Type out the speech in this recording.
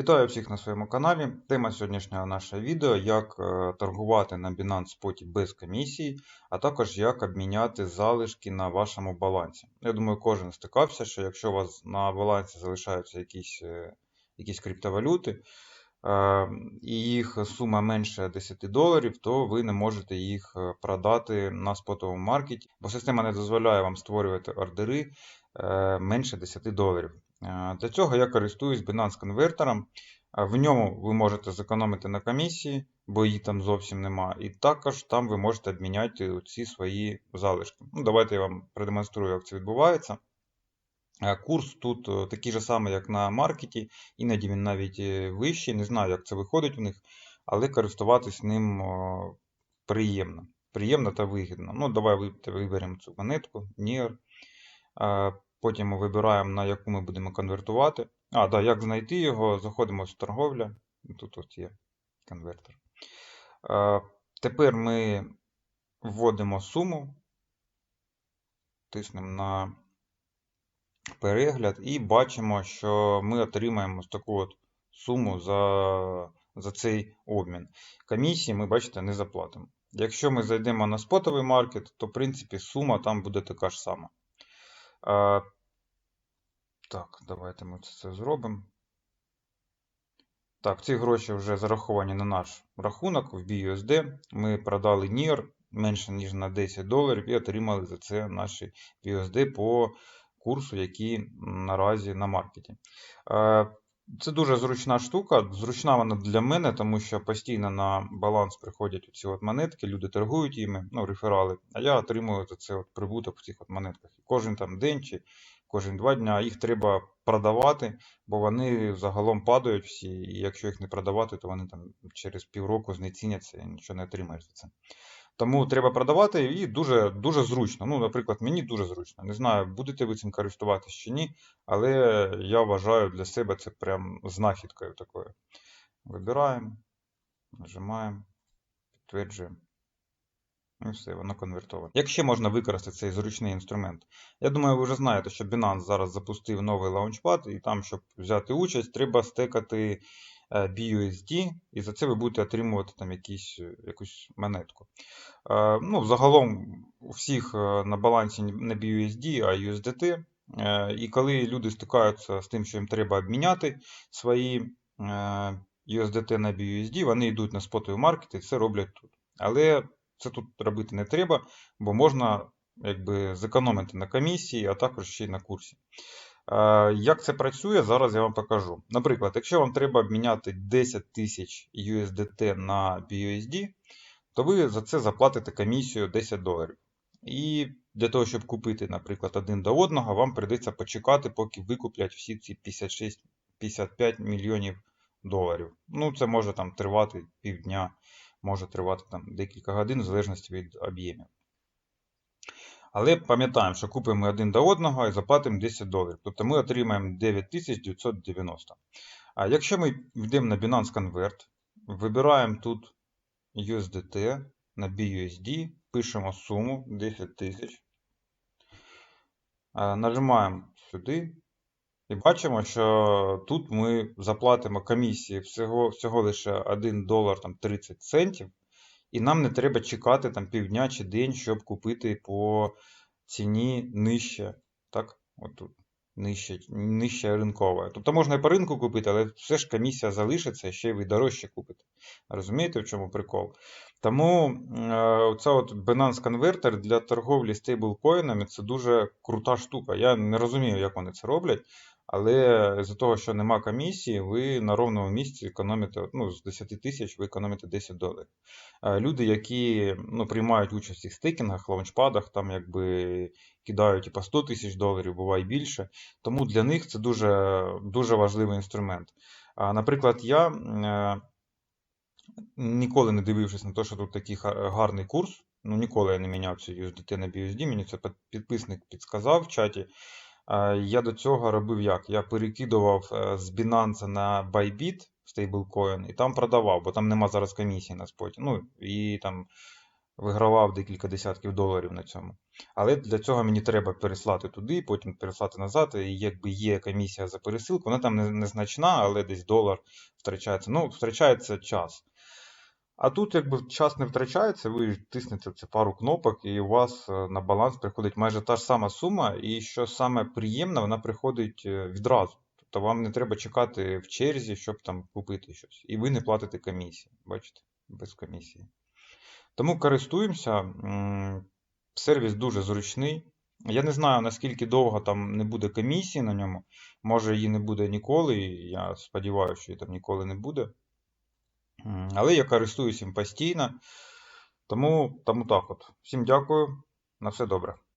Вітаю всіх на своєму каналі. Тема сьогоднішнього нашого відео як е, торгувати на Binance Spot без комісії, а також як обміняти залишки на вашому балансі. Я думаю, кожен стикався, що якщо у вас на балансі залишаються якісь, е, якісь криптовалюти, е, і їх сума менше 10 доларів, то ви не можете їх продати на спотовому маркеті, бо система не дозволяє вам створювати ордери менше 10 доларів. Е, Для цього я користуюсь Binance конвертером. В ньому ви можете зекономити на комісії, бо її там зовсім нема. І також там ви можете обміняти ці свої залишки. Ну, давайте я вам продемонструю, як це відбувається. Е, Курс тут е, такий же самий, як на маркеті, іноді він навіть вищий. Не знаю, як це виходить у них, але користуватись ним приємно. Приємно та вигідно. Ну, давай виберемо цю монетку, NIR. Потім ми вибираємо, на яку ми будемо конвертувати. А, да, як знайти його, заходимо в торговля. Тут от є конвертер. Е, Тепер ми вводимо суму, тиснемо на перегляд і бачимо, що ми отримаємо таку от суму за, за цей обмін. Комісії ми, бачите, не заплатимо. Якщо ми зайдемо на спотовий маркет, то в принципі сума там буде така ж сама. Е, так, давайте ми це зробимо. Так, ці гроші вже зараховані на наш рахунок в BUSD. Ми продали NIR менше, ніж на 10 доларів і отримали за це наші BUSD по курсу, який наразі на маркеті. Це дуже зручна штука. Зручна вона для мене, тому що постійно на баланс приходять оці от монетки, люди торгують їми, ну, реферали, а я отримую за це от прибуток в цих от монетках. І Кожен там день чи кожен два дня їх треба продавати, бо вони загалом падають всі, і якщо їх не продавати, то вони там через півроку знеціняться і нічого не отримаєш за це. Тому треба продавати і дуже, дуже зручно. Ну, наприклад, мені дуже зручно. Не знаю, будете ви цим користуватися чи ні, але я вважаю для себе це прям знахідкою такою. Вибираємо, нажимаємо, підтверджуємо. І все, воно конвертоване. Як ще можна використати цей зручний інструмент? Я думаю, ви вже знаєте, що Binance зараз запустив новий лаунчпад, і там, щоб взяти участь, треба стекати BUSD, і за це ви будете отримувати там якісь, е, якусь монетку. Е, Ну, загалом у всіх е, на балансі не BUSD, а USDT. Е, І коли люди стикаються з тим, що їм треба обміняти свої е, USDT на BUSD, вони йдуть на спотовий маркет і це роблять тут. Але це тут робити не треба, бо можна якби, зекономити на комісії, а також ще й на курсі. Е, Як це працює, зараз я вам покажу. Наприклад, якщо вам треба обміняти 10 тисяч USDT на BUSD, то ви за це заплатите комісію 10 доларів. І для того, щоб купити, наприклад, один до одного, вам прийдеться почекати, поки викуплять всі ці 56-55 мільйонів доларів. Ну, це може там тривати півдня, може тривати там декілька годин, в залежності від об'ємів. Але пам'ятаємо, що купимо один до одного і заплатимо 10 доларів. Тобто ми отримаємо 9990. А якщо ми йдемо на Binance Convert, вибираємо тут USDT на BUSD, пишемо суму 10 тисяч. Е, Нажимаємо сюди і бачимо, що тут ми заплатимо комісії всього, всього лише 1 долар там, 30 центів. І нам не треба чекати там півдня чи день, щоб купити по ціні нижче. Так, отут. Нижче, нижче ринкове. Тобто можна і по ринку купити, але все ж комісія залишиться, ще й ви дорожче купите. Розумієте, в чому прикол? Тому е, це от Binance Converter для торговлі стейблкоїнами це дуже крута штука. Я не розумію, як вони це роблять, але з-за того, що нема комісії, ви на ровному місці економите ну, з 10 тисяч ви економите 10 доларів. Е, Люди, які ну, приймають участь в цих стейкінгах, лаунчпадах, там якби кидають і по 100 тисяч доларів, буває більше. Тому для них це дуже, дуже важливий інструмент. Наприклад, я е, ніколи не дивившись на те, що тут такий гарний курс. Ну, ніколи я не міняв цю USDT на BUSD, мені це підписник підсказав в чаті. Е, Я до цього робив як? Я перекидував е, з Binance на Bybit стейблкоін і там продавав, бо там нема зараз комісії на споті. Ну, і там вигравав декілька десятків доларів на цьому. Але для цього мені треба переслати туди, потім переслати назад. І якби є комісія за пересилку, вона там незначна, але десь долар втрачається. Ну, втрачається час. А тут, якби час не втрачається, ви тиснете це пару кнопок, і у вас е, на баланс приходить майже та ж сама сума, і що саме приємне, вона приходить е, відразу. Тобто вам не треба чекати в черзі, щоб там купити щось. І ви не платите комісії. Бачите, без комісії. Тому користуємося. Сервіс дуже зручний. Я не знаю, наскільки довго там не буде комісії на ньому. Може, її не буде ніколи. і Я сподіваюся, що її там ніколи не буде. Але я користуюсь їм постійно. Тому, тому так от. Всім дякую. На все добре.